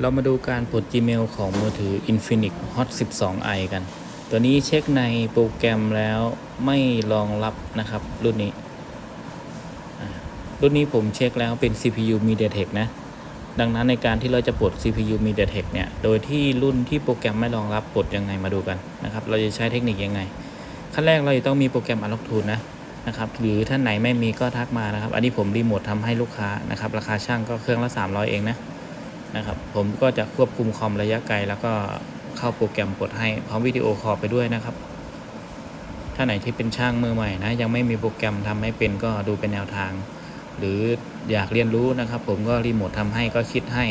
เรามาดูการปลด Gmail ของมือถือ Infinix Hot 12i กัน ตัวนี้เช็คในโปรแกรมแล้วไม่รองรับนะครับ รุ่นนี้ รุ่นนี้ผมเช็คแล้วเป็น CPU MediaTek นะ ดังนั้นในการที่เราจะปลด CPU MediaTek เนี่ย โดยที่รุ่นที่โปรแกรมไม่รองรับปลดยังไงมาดูกันนะครับ เราจะใช้เทคนิคยังไง ขั้นแรกเราจะต้องมีโปรแกรม Unlock Tool นะนะครับ หรือท่านไหนไม่มีก็ทักมานะครับ อันนี้ผมรีโมททำให้ลูกค้านะครับ ราคาช่างก็เครื่องละ 300 เองนะ นะครับ ผมก็จะควบคุมคอมระยะไกล แล้วก็เข้าโปรแกรมกดให้พร้อมวิดีโอคอลไปด้วยนะครับ ถ้าไหนที่เป็นช่างมือใหม่นะ ยังไม่มีโปรแกรมทำให้เป็นก็ดูเป็นแนวทาง หรืออยากเรียนรู้นะครับ ผมก็รีโมททำให้ก็คิดให้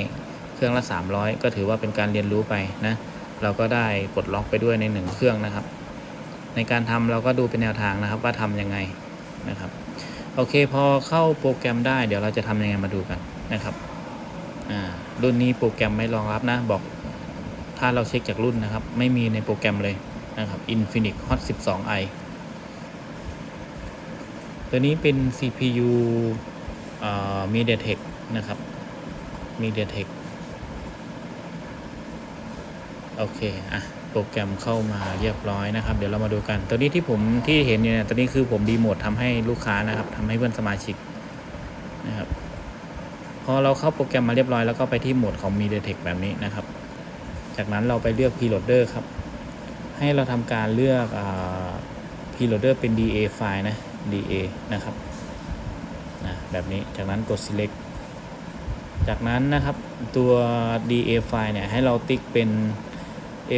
เครื่องละ 300 ก็ถือว่าเป็นการเรียนรู้ไปนะ เราก็ได้ปลดล็อกไปด้วยในหนึ่งเครื่องนะครับ ในการทำเราก็ดูเป็นแนวทางนะครับว่าทำยังไงนะครับ โอเคพอเข้าโปรแกรมได้เดี๋ยวเราจะทำยังไงมาดูกันนะครับ รุ่นนี้โปรแกรมไม่รองรับนะ บอกถ้าเราเช็คจากรุ่นนะครับ ไม่มีในโปรแกรมเลยนะครับ Infinix Hot 12i ตัวนี้เป็น CPU MediaTek นะครับ MediaTek โอเค อะ โปรแกรมเข้ามาเรียบร้อยนะครับ เดี๋ยวเรามาดูกัน ตัวนี้ที่ผมที่เห็นเนี่ยตัวนี้คือผมดีโหมดทำให้ลูกค้านะครับทำให้เพื่อนสมาชิกนะครับ พอเราเข้าโปรแกรมมาเรียบร้อยแล้วก็ไปที่โหมดของ MediaTek แบบนี้นะครับ จากนั้นเราไปเลือก Preloader ครับ ให้เราทำการเลือกอ Preloader เป็น DA ไฟล์นะ DA นะครับนะแบบนี้จากนั้นกด select จากนั้นนะครับตัว DA ไฟล์เนี่ยให้เราติ๊กเป็น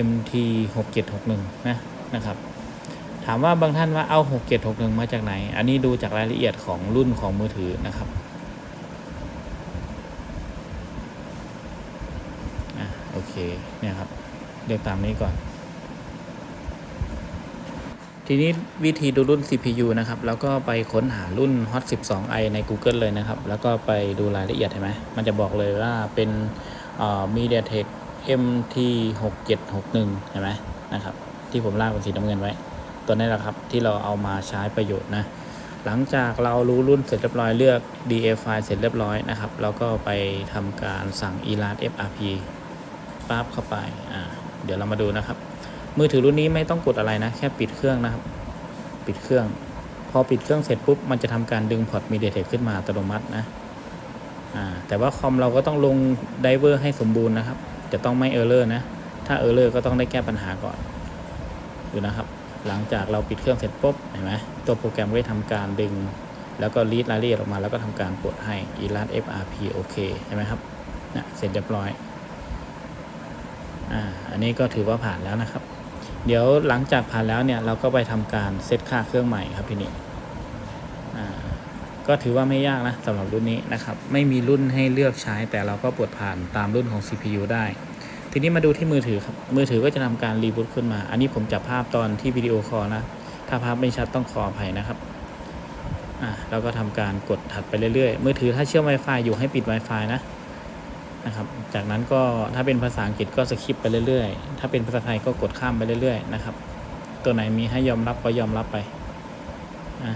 MT 6761นะนะครับถามว่าบางท่านว่าเอา 6761 มาจากไหน อันนี้ดูจากรายละเอียดของรุ่นของมือถือนะครับ อะโอ เคเนี่ยครับเลือกตามนี้ก่อน ทีนี้วิธีดูรุ่น CPU นะครับ แล้วก็ไปค้นหารุ่น Hot 12i ใน Google เลยนะครับ แล้วก็ไปดูรายละเอียดเห็นไหมมันจะบอกเลยว่าเป็น MediaTek MT 6761 เห็นไหมนะครับ ที่ผมลากเป็นสีน้ำเงินไว้ ตัวนี้แหละครับที่เราเอามาใช้ประโยชน์นะ หลังจากเรารู้รุ่นเสร็จเรียบร้อยเลือก DA ไฟล์เสร็จเรียบร้อยนะครับ เราก็ไปทำการสั่ง ELAD FRP ปั๊บเข้าไปอ่าเดี๋ยวเรามาดูนะครับ มือถือรุ่นนี้ไม่ต้องกดอะไรนะ แค่ปิดเครื่องนะครับ ปิดเครื่อง พอปิดเครื่องเสร็จปุ๊บมันจะทำการดึงพอร์ต MediaTek ขึ้นมาอัตโนมัตินะอ่าแต่ว่าคอมเราก็ต้องลงไดเวอร์ให้สมบูรณ์นะครับ จะต้องไม่เออร์เลอร์นะ ถ้าเออร์เลอร์ก็ต้องได้แก้ปัญหาก่อนดูนะครับ หลังจากเราปิดเครื่องเสร็จปุ๊บเห็นไหมตัวโปรแกรมก็จะทำการดึง แล้วก็รีดรายละเอียดออกมาแล้วก็ทำการกดให้ ELAD FRP โอเคเห็นไหมครับนะเสร็จเรียบร้อย อ่าอันนี้ก็ถือว่าผ่านแล้วนะครับ เดี๋ยวหลังจากผ่านแล้วเนี่ยเราก็ไปทำการเซตค่าเครื่องใหม่ครับพี่นี่อ่าก็ถือว่าไม่ยากนะสำหรับรุ่นนี้นะครับ ไม่มีรุ่นให้เลือกใช้ แต่เราก็ปลดผ่านตามรุ่นของ CPU ได้ ทีนี้มาดูที่มือถือครับ มือถือก็จะทำการรีบูตขึ้นมา อันนี้ผมจับภาพตอนที่วิดีโอคอลนะ ถ้าภาพไม่ชัดต้องขออภัยนะครับอ่าเราก็ทำการกดถัดไปเรื่อยๆ มือถือถ้าเชื่อม Wi-Fi อยู่ให้ปิด Wi-Fi นะ นะครับ จากนั้นก็ถ้าเป็นภาษาอังกฤษก็สคิปไปเรื่อยๆ ถ้าเป็นภาษาไทยก็กดข้ามไปเรื่อยๆนะครับ ตัวไหนมีให้ยอมรับก็ยอมรับไปนะ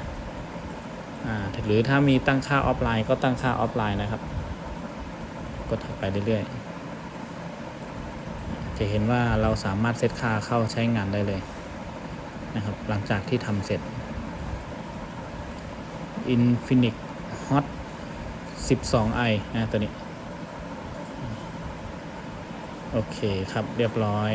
อ่าหรือถ้ามีตั้งค่าออฟไลน์ก็ตั้งค่าออฟไลน์นะครับ กดถัดไปเรื่อยๆ จะเห็นว่าเราสามารถเซตค่าเข้าใช้งานได้เลยนะครับ หลังจากที่ทำเสร็จ Infinix Hot 12i นะตัวนี้ โอเคครับเรียบร้อย